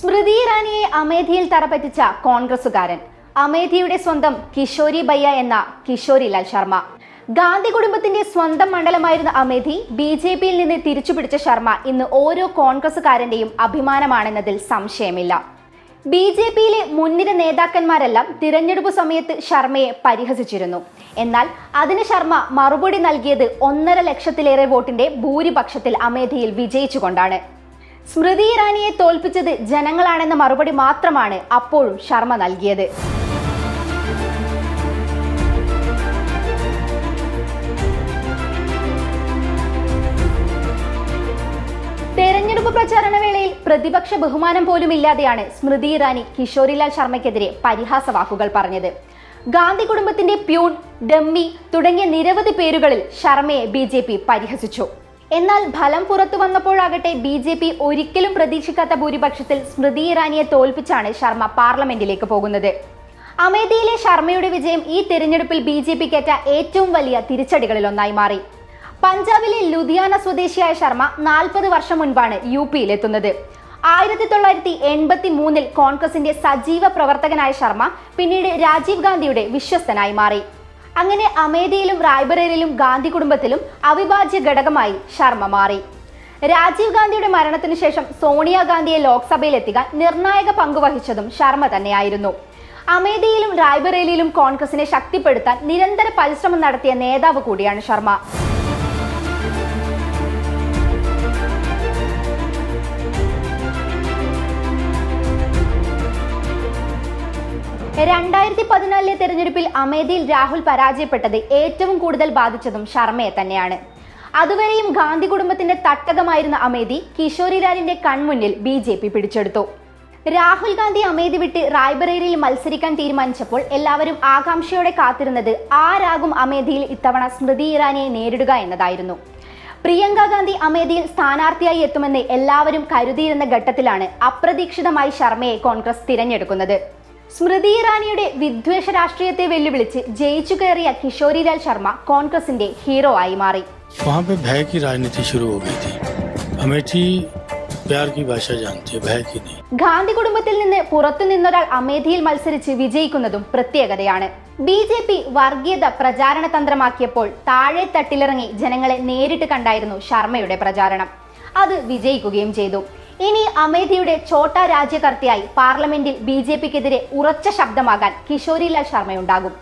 സ്മൃതി ഇറാനിയെ അമേധിയിൽ തറപറ്റിച്ച കോൺഗ്രസുകാരൻ അമേധിയുടെ സ്വന്തം കിഷോരി ബയ്യ എന്ന കിഷോരിലാൽ ശർമ്മ. ഗാന്ധി കുടുംബത്തിന്റെ സ്വന്തം മണ്ഡലമായിരുന്ന അമേധി ബി ജെ പിയിൽ നിന്ന് തിരിച്ചുപിടിച്ച ശർമ്മ ഇന്ന് ഓരോ കോൺഗ്രസുകാരന്റെയും അഭിമാനമാണെന്നതിൽ സംശയമില്ല. ബി ജെ പിയിലെ മുൻനിര നേതാക്കന്മാരെല്ലാം തിരഞ്ഞെടുപ്പ് സമയത്ത് ശർമ്മയെ പരിഹസിച്ചിരുന്നു. എന്നാൽ അതിന് ശർമ്മ മറുപടി നൽകിയത് ഒന്നര ലക്ഷത്തിലേറെ വോട്ടിന്റെ ഭൂരിപക്ഷത്തിൽ അമേധിയിൽ വിജയിച്ചുകൊണ്ടാണ്. സ്മൃതി ഇറാനിയെ തോൽപ്പിച്ചത് ജനങ്ങളാണെന്ന മറുപടി മാത്രമാണ് അപ്പോഴും ശർമ്മ നൽകിയത്. തെരഞ്ഞെടുപ്പ് പ്രചാരണ വേളയിൽ പ്രതിപക്ഷ ബഹുമാനം പോലും ഇല്ലാതെയാണ് സ്മൃതി ഇറാനി കിഷോരിലാൽ ശർമ്മയ്ക്കെതിരെ പരിഹാസ വാക്കുകൾ പറഞ്ഞത്. ഗാന്ധി കുടുംബത്തിന്റെ പ്യൂൺ ഡമ്മി തുടങ്ങിയ നിരവധി പേരുകളിൽ ശർമ്മയെ ബി പരിഹസിച്ചു. എന്നാൽ ഫലം പുറത്തു വന്നപ്പോഴാകട്ടെ ബി ജെ പി ഒരിക്കലും പ്രതീക്ഷിക്കാത്ത ഭൂരിപക്ഷത്തിൽ സ്മൃതി ഇറാനിയെ തോൽപ്പിച്ചാണ് ശർമ്മ പാർലമെന്റിലേക്ക് പോകുന്നത്. അമേഠിയിലെ ശർമ്മയുടെ വിജയം ഈ തെരഞ്ഞെടുപ്പിൽ ബി ജെ പിക്കേറ്റ ഏറ്റവും വലിയ തിരിച്ചടികളിലൊന്നായി മാറി. പഞ്ചാബിലെ ലുധിയാന സ്വദേശിയായ ശർമ്മ നാൽപ്പത് വർഷം മുൻപാണ് യു പിയിൽ എത്തുന്നത് ആയിരത്തി തൊള്ളായിരത്തി എൺപത്തി മൂന്നിൽ കോൺഗ്രസിന്റെ സജീവ പ്രവർത്തകനായ ശർമ്മ പിന്നീട് രാജീവ് ഗാന്ധിയുടെ വിശ്വസ്തനായി മാറി. അങ്ങനെ അമേഠിയിലും റായ്ബറേലിലും ഗാന്ധി കുടുംബത്തിലും അവിഭാജ്യ ഘടകമായി ശർമ്മ മാറി. രാജീവ് ഗാന്ധിയുടെ മരണത്തിന് ശേഷം സോണിയാഗാന്ധിയെ ലോക്സഭയിൽ എത്തിക്കാൻ നിർണായക പങ്കുവഹിച്ചതും ശർമ്മ തന്നെയായിരുന്നു. അമേഠിയിലും റായ്ബറേലിയിലും കോൺഗ്രസിനെ ശക്തിപ്പെടുത്താൻ നിരന്തര പരിശ്രമം നടത്തിയ നേതാവ് കൂടിയാണ് ശർമ്മ. രണ്ടായിരത്തി പതിനാലിലെ തെരഞ്ഞെടുപ്പിൽ അമേഠിയിൽ രാഹുൽ പരാജയപ്പെട്ടത് ഏറ്റവും കൂടുതൽ ബാധിച്ചതും ശർമ്മയെ തന്നെയാണ്. അതുവരെയും ഗാന്ധി കുടുംബത്തിന്റെ തട്ടകമായിരുന്ന അമേഠി കിഷോരിലാലിന്റെ കൺമുന്നിൽ ബി ജെ പി പിടിച്ചെടുത്തു. രാഹുൽ ഗാന്ധി അമേഠി വിട്ട് റായ്ബറേലിയിൽ മത്സരിക്കാൻ തീരുമാനിച്ചപ്പോൾ എല്ലാവരും ആകാംക്ഷയോടെ കാത്തിരുന്നത് ആരാകും അമേഠിയിൽ ഇത്തവണ സ്മൃതി ഇറാനിയെ നേരിടുക എന്നതായിരുന്നു. പ്രിയങ്ക ഗാന്ധി അമേഠിയിൽ സ്ഥാനാർത്ഥിയായി എത്തുമെന്ന് എല്ലാവരും കരുതിയിരുന്ന ഘട്ടത്തിലാണ് അപ്രതീക്ഷിതമായി ശർമ്മയെ കോൺഗ്രസ് തിരഞ്ഞെടുക്കുന്നത്. സ്മൃതി ഇറാനിയുടെ വിദ്വേഷ രാഷ്ട്രീയത്തെ വെല്ലുവിളിച്ച് ജയിച്ചു കയറിയ കിഷോരിലാൽ ശർമ്മ കോൺഗ്രസിന്റെ ഹീറോ ആയി മാറി. ഗാന്ധി കുടുംബത്തിൽ നിന്ന് പുറത്തു നിന്നൊരാൾ അമേധിയിൽ മത്സരിച്ച് വിജയിക്കുന്നതും പ്രത്യേകതയാണ്. ബി ജെ പി വർഗീയത പ്രചാരണ തന്ത്രമാക്കിയപ്പോൾ താഴെ തട്ടിലിറങ്ങി ജനങ്ങളെ നേരിട്ട് കണ്ടായിരുന്നു ശർമ്മയുടെ പ്രചാരണം. അത് വിജയിക്കുകയും ചെയ്തു. ഇനി അമേധിയുടെ ഛോട്ടാ രാജ്യകർത്തിയായി പാർലമെന്റിൽ ബി ജെ പിക്കെതിരെ ഉറച്ച ശബ്ദമാകാൻ കിഷോരിലാൽ ശർമ്മയുണ്ടാകും.